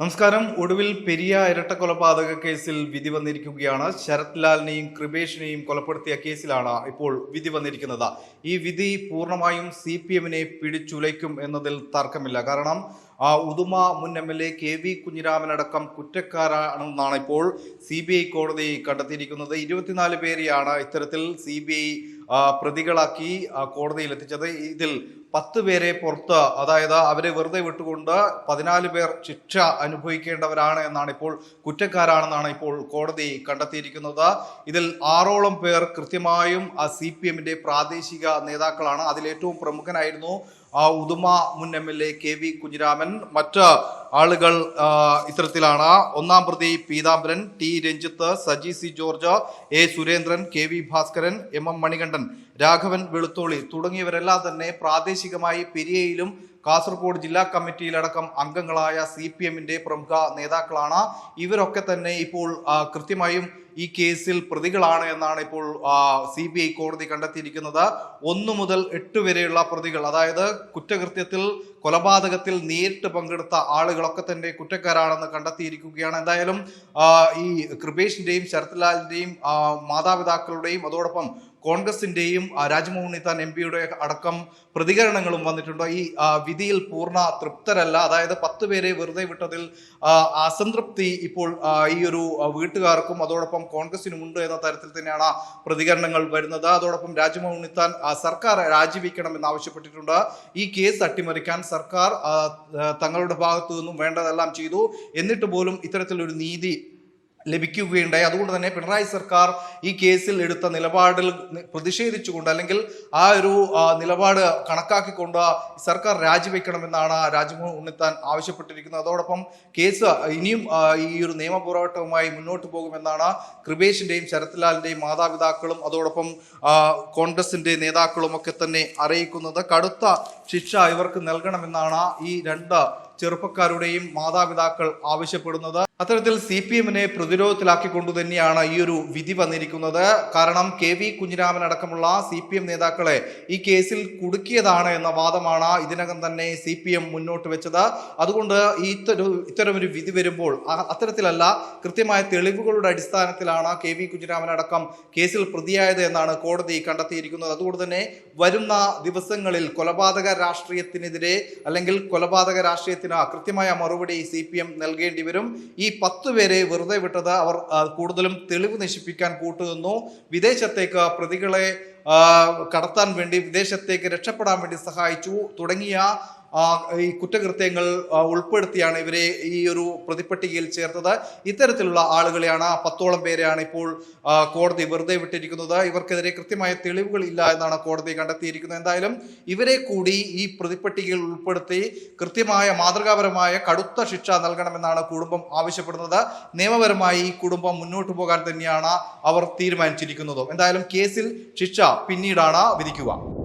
നമസ്കാരം. ഒടുവിൽ പെരിയ ഇരട്ടക്കൊലപാതക കേസിൽ വിധി വന്നിരിക്കുകയാണ്. ശരത് ലാലിനെയും കൃപേഷിനെയും കൊലപ്പെടുത്തിയ കേസിലാണ് ഇപ്പോൾ വിധി വന്നിരിക്കുന്നത്. ഈ വിധി പൂർണമായും സി പി എമ്മിനെ പിടിച്ചുലയ്ക്കും എന്നതിൽ തർക്കമില്ല. കാരണം ആ ഉദുമ മുൻ M L A K V കുഞ്ഞിരാമനടക്കം കുറ്റക്കാരാണെന്നാണ് ഇപ്പോൾ സി ബി ഐ കോടതി കണ്ടെത്തിയിരിക്കുന്നത്. ഇരുപത്തിനാല് പേരെയാണ് ഇത്തരത്തിൽ സി ബി ഐ പ്രതികളാക്കി കോടതിയിൽ എത്തിച്ചത്. ഇതിൽ പത്ത് പേരെ പുറത്ത് അതായത് അവരെ വെറുതെ വിട്ടുകൊണ്ട് പതിനാല് പേർ ശിക്ഷ അനുഭവിക്കേണ്ടവരാണ് എന്നാണ് ഇപ്പോൾ കുറ്റക്കാരാണെന്നാണ് ഇപ്പോൾ കോടതി കണ്ടെത്തിയിരിക്കുന്നത്. ഇതിൽ ആറോളം പേർ കൃത്യമായും ആ സി പി എമ്മിന്റെ പ്രാദേശിക നേതാക്കളാണ്. അതിലേറ്റവും പ്രമുഖനായിരുന്നു ഉദുമ മുൻ M L A K V Kunhiraman. മറ്റ് ആളുകൾ ഇത്തരത്തിലാണ്. ഒന്നാം പ്രതി Peethambaran T Ranjith Saji C George A Surendran K V Bhaskaran M M Manikandan Raghavan Velutholi തുടങ്ങിയവരെല്ലാം തന്നെ പ്രാദേശികമായി പെരിയയിലും കാസർഗോഡ് ജില്ലാ കമ്മിറ്റിയിലടക്കം അംഗങ്ങളായ സി പി എമ്മിന്റെ പ്രമുഖ നേതാക്കളാണ്. ഇവരൊക്കെ തന്നെ ഇപ്പോൾ കൃത്യമായും ഈ കേസിൽ പ്രതികളാണ് എന്നാണ് ഇപ്പോൾ സി ബി ഐ കോടതി കണ്ടെത്തിയിരിക്കുന്നത്. ഒന്നു മുതൽ എട്ട് വരെയുള്ള പ്രതികൾ അതായത് കുറ്റകൃത്യത്തിൽ കൊലപാതകത്തിൽ നേരിട്ട് പങ്കെടുത്ത ആളുകളൊക്കെ തന്നെ കുറ്റക്കാരാണെന്ന് കണ്ടെത്തിയിരിക്കുകയാണ്. എന്തായാലും ഈ കൃപേഷിന്റെയും ശരത്ലാലിന്റെയും ആ, മാതാപിതാക്കളുടെയും അതോടൊപ്പം കോൺഗ്രസിന്റെയും രാജ്മോഹൻ നിതാൻ എം പിയുടെ അടക്കം പ്രതികരണങ്ങളും വന്നിട്ടുണ്ട്. ഈ വിധിയിൽ പൂർണ തൃപ്തരല്ല. അതായത് പത്ത് പേരെ വെറുതെ വിട്ടതിൽ അസംതൃപ്തി ഇപ്പോൾ ഈ ഒരു വീട്ടുകാർക്കും അതോടൊപ്പം കോൺഗ്രസിനും ഉണ്ട് എന്ന തരത്തിൽ തന്നെയാണ് പ്രതികരണങ്ങൾ വരുന്നത്. അതോടൊപ്പം രാജ്മോഹൻ നിതാൻ സർക്കാർ രാജിവെക്കണമെന്ന് ആവശ്യപ്പെട്ടിട്ടുണ്ട്. ഈ കേസ് അട്ടിമറിക്കാൻ സർക്കാർ തങ്ങളുടെ ഭാഗത്തു നിന്നും വേണ്ടതെല്ലാം ചെയ്തു. എന്നിട്ട് പോലും ഇത്തരത്തിലൊരു നീതി ലഭിക്കുകയുണ്ടായി. അതുകൊണ്ട് തന്നെ പിണറായി സർക്കാർ ഈ കേസിൽ എടുത്ത നിലപാടിൽ പ്രതിഷേധിച്ചുകൊണ്ട് അല്ലെങ്കിൽ ആ ഒരു നിലപാട് കണക്കാക്കിക്കൊണ്ട് സർക്കാർ രാജിവെക്കണമെന്നാണ് രാജ്മോഹൻ ഉണ്ണിത്താൻ ആവശ്യപ്പെട്ടിരിക്കുന്നത്. അതോടൊപ്പം കേസ് ഇനിയും ഈ ഒരു നിയമ പോരാട്ടവുമായി മുന്നോട്ട് പോകുമെന്നാണ് കൃപേഷിന്റെയും ശരത്ലാലിന്റെയും മാതാപിതാക്കളും അതോടൊപ്പം കോൺഗ്രസിന്റെ നേതാക്കളും ഒക്കെ തന്നെ അറിയിക്കുന്നത്. കടുത്ത ശിക്ഷ ഇവർക്ക് നൽകണമെന്നാണ് ഈ രണ്ട് ചെറുപ്പക്കാരുടെയും മാതാപിതാക്കൾ ആവശ്യപ്പെടുന്നത്. അത്തരത്തിൽ സി പി എമ്മിനെ പ്രതിരോധത്തിലാക്കിക്കൊണ്ടു തന്നെയാണ് ഈ ഒരു വിധി വന്നിരിക്കുന്നത്. കാരണം കെ വി കുഞ്ഞിരാമൻ അടക്കമുള്ള സി പി എം നേതാക്കളെ ഈ കേസിൽ കുടുക്കിയതാണ് എന്ന വാദമാണ് ഇതിനകം തന്നെ സി പി എം മുന്നോട്ട് വെച്ചത്. അതുകൊണ്ട് ഈ ഇത്തരം ഒരു വിധി വരുമ്പോൾ അത്തരത്തിലല്ല കൃത്യമായ തെളിവുകളുടെ അടിസ്ഥാനത്തിലാണ് കെ വി കുഞ്ഞിരാമൻ അടക്കം കേസിൽ പ്രതിയായത് എന്നാണ് കോടതി കണ്ടെത്തിയിരിക്കുന്നത്. അതുകൊണ്ട് തന്നെ വരുന്ന ദിവസങ്ങളിൽ കൊലപാതക രാഷ്ട്രീയത്തിനെതിരെ അല്ലെങ്കിൽ കൊലപാതക രാഷ്ട്രീയത്തിന് കൃത്യമായ മറുപടി സി പി എം നൽകേണ്ടി വരും. ഈ പത്ത് പേരെ വെറുതെ വിട്ടത് അവർ കൂടുതലും തെളിവ് നശിപ്പിക്കാൻ കൂട്ടുനിന്നു. വിദേശത്തേക്ക് പ്രതികളെ കടത്താൻ വേണ്ടി വിദേശത്തേക്ക് രക്ഷപ്പെടാൻ വേണ്ടി സഹായിച്ചു. തുടങ്ങിയ ഈ കുറ്റകൃത്യങ്ങൾ ഉൾപ്പെടുത്തിയാണ് ഇവരെ ഈ ഒരു പ്രതിപ്പട്ടികയിൽ ചേർത്തത്. ഇത്തരത്തിലുള്ള ആളുകളെയാണ് പത്തോളം പേരെയാണ് ഇപ്പോൾ കോടതി വെറുതെ വിട്ടിരിക്കുന്നത്. ഇവർക്കെതിരെ കൃത്യമായ തെളിവുകൾ ഇല്ല എന്നാണ് കോടതി കണ്ടെത്തിയിരിക്കുന്നത്. എന്തായാലും ഇവരെ കൂടി ഈ പ്രതിപ്പട്ടികയിൽ ഉൾപ്പെടുത്തി കൃത്യമായ മാതൃകാപരമായ കടുത്ത ശിക്ഷ നൽകണമെന്നാണ് കുടുംബം ആവശ്യപ്പെടുന്നത്. നിയമപരമായി ഈ കുടുംബം മുന്നോട്ട് പോകാൻ തന്നെയാണ് അവർ തീരുമാനിച്ചിരിക്കുന്നത്. എന്തായാലും കേസിൽ ശിക്ഷ പിന്നീടാണ് വിധിക്കുക.